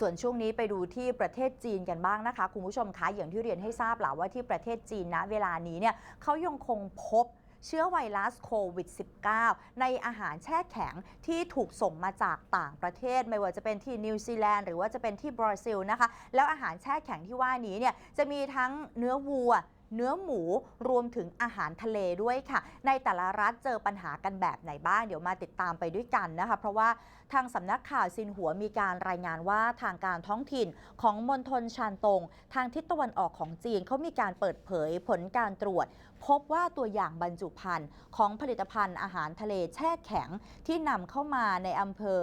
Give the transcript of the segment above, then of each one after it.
ส่วนช่วงนี้ไปดูที่ประเทศจีนกันบ้างนะคะ คุณผู้ชมคะอย่างที่เรียนให้ทราบแล้วว่าที่ประเทศจีนนะเวลานี้เนี่ยเขายังคงพบเชื้อไวรัสโควิด -19 ในอาหารแช่แข็งที่ถูกส่งมาจากต่างประเทศ ไม่ว่าจะเป็นที่นิวซีแลนด์หรือว่าจะเป็นที่บราซิลนะคะ แล้วอาหารแช่แข็งที่ว่านี้เนี่ยจะมีทั้งเนื้อวัว เนื้อหมูรวมถึงอาหารทะเลด้วยค่ะ ในแต่ละรัฐเจอปัญหากันแบบไหนบ้าง เดี๋ยวมาติดตามไปด้วยกันนะคะ เพราะว่าทางสำนักข่าวซินหัวมีการรายงานว่าทางการท้องถิ่นของมณฑลชานตง ทางทิศตะวันออกของจีนเขามีการเปิดเผยผลการตรวจ พบว่าตัวอย่างบรรจุภัณฑ์ของผลิตภัณฑ์อาหารทะเลแช่แข็งที่นำเข้ามาในอำเภอ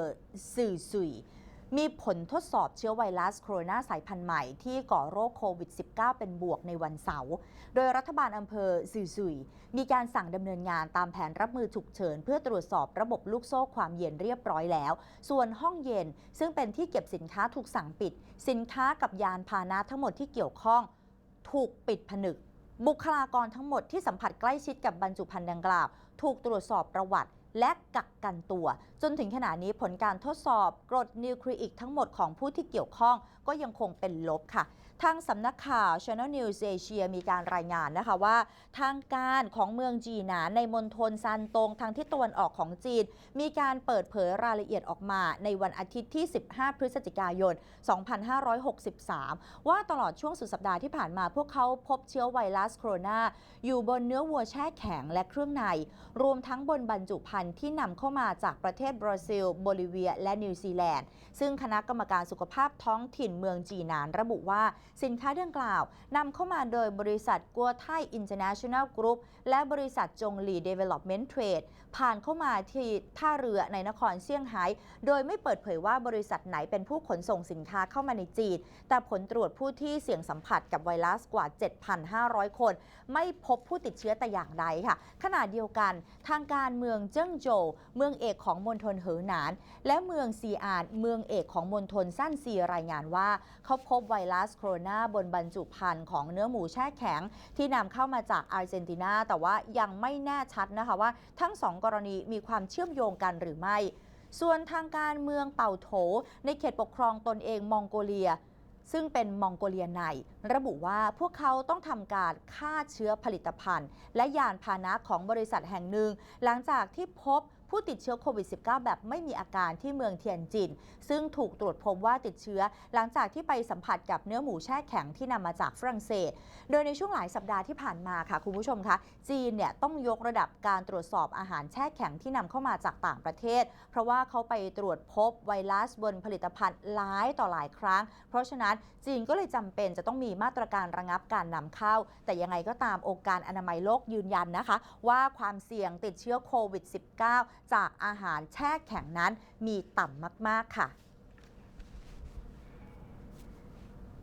สื่อสุย มีผลทดสอบเชื้อไวรัสโคโรนาสายพันธุ์ใหม่ที่ก่อโรคโควิด -19 เป็นบวกในวันเสาร์ โดยรัฐบาลอำเภอซือซุยมีการสั่งดำเนินงานตามแผนรับมือฉุกเฉิน เพื่อตรวจสอบระบบลูกโซ่ความเย็นเรียบร้อยแล้ว ส่วนห้องเย็น ซึ่งเป็นที่เก็บสินค้าถูกสั่งปิด สินค้ากับยานพาหนะทั้งหมดที่เกี่ยวข้อง ถูกปิดผนึก บุคลากรทั้งหมดที่สัมผัสใกล้ชิดกับบรรจุภัณฑ์ดังกล่าว ถูกตรวจสอบประวัติและกักกันตัว จนถึงขณะนี้ผลการทดสอบกรดนิวคลีอิกทั้งหมดของผู้ที่เกี่ยวข้องก็ยังคงเป็นลบค่ะ ทางสำนักข่าว Channel News Asia มีการรายงานนะคะว่า ทางการของเมืองจีนานในมณฑลซานตงทางทิศตะวันออกของจีน มีการเปิดเผยรายละเอียดออกมาในวันอาทิตย์ที่ 15 พฤศจิกายน 2563 ว่าตลอดช่วงสุดสัปดาห์ที่ผ่านมาพวกเขาพบเชื้อไวรัสโคโรนาอยู่บนเนื้อวัวแช่แข็งและเครื่องใน รวมทั้งบนบรรจุภัณฑ์ที่นำเข้ามาจากประเทศบราซิล โบลิเวีย และนิวซีแลนด์ ซึ่งคณะกรรมการสุขภาพท้องถิ่นเมืองจีนานระบุว่าสินค้าดังกล่าวนำเข้ามาโดยบริษัทกัวไทอินเตอร์เนชั่นแนลกรุ๊ปและบริษัทจงหลีเดเวล็อปเมนต์เทรดผ่านเข้ามาที่ท่าเรือในนครเซี่ยงไฮ้โดยไม่เปิดเผยว่าบริษัทไหนเป็นผู้ขนส่งสินค้าเข้ามาในจีน แต่ผลตรวจผู้ที่เสี่ยงสัมผัสกับไวรัสกว่า 7,500 คน ไม่พบผู้ติดเชื้อแต่อย่างใดค่ะ ขณะเดียวกันทางการเมืองเจิ้งโจวเมืองเอกของมณฑลเหอหนาน และเมืองซีอานเมืองเอกของมณฑลซ่นซีรายงานว่า เขาพบไวรัสโคโรนาบนบรรจุภัณฑ์ของเนื้อหมูแช่แข็ง ที่นำเข้ามาจากอาร์เจนตินา แต่ว่ายังไม่แน่ชัดนะคะว่า ทั้งสองกรณีมีความเชื่อมโยงกันหรือไม่ ส่วนทางการเมืองเป่าโถ ในเขตปกครองตนเองมองโกเลีย ซึ่งเป็นมองโกเลียใน ระบุว่าพวกเขาต้องทำการฆ่าเชื้อผลิตภัณฑ์ และยานพาหนะของบริษัทแห่งหนึ่ง หลังจากที่พบ ผู้ติดเชื้อโควิด -19 แบบไม่มีอาการที่เมืองเทียนจิน ซึ่งถูกตรวจพบว่าติดเชื้อ หลังจากที่ไปสัมผัสกับเนื้อหมูแช่แข็งที่นำมาจากฝรั่งเศส โดยในช่วงหลายสัปดาห์ที่ผ่านมาค่ะคุณผู้ชมคะ จีนเนี่ยต้องยกระดับการตรวจสอบอาหารแช่แข็งที่นำเข้ามาจากต่างประเทศ เพราะว่าเขาไปตรวจพบไวรัสบนผลิตภัณฑ์หลายต่อหลายครั้ง เพราะฉะนั้นจีนก็เลยจำเป็นจะต้องมีมาตรการระงับการนำเข้า แต่ยังไงก็ตามองค์การอนามัยโลกยืนยันนะคะ ว่าความเสี่ยงติดเชื้อโควิด -19 จากอาหารแช่แข็งนั้นมีต่ำมาก ๆ ค่ะ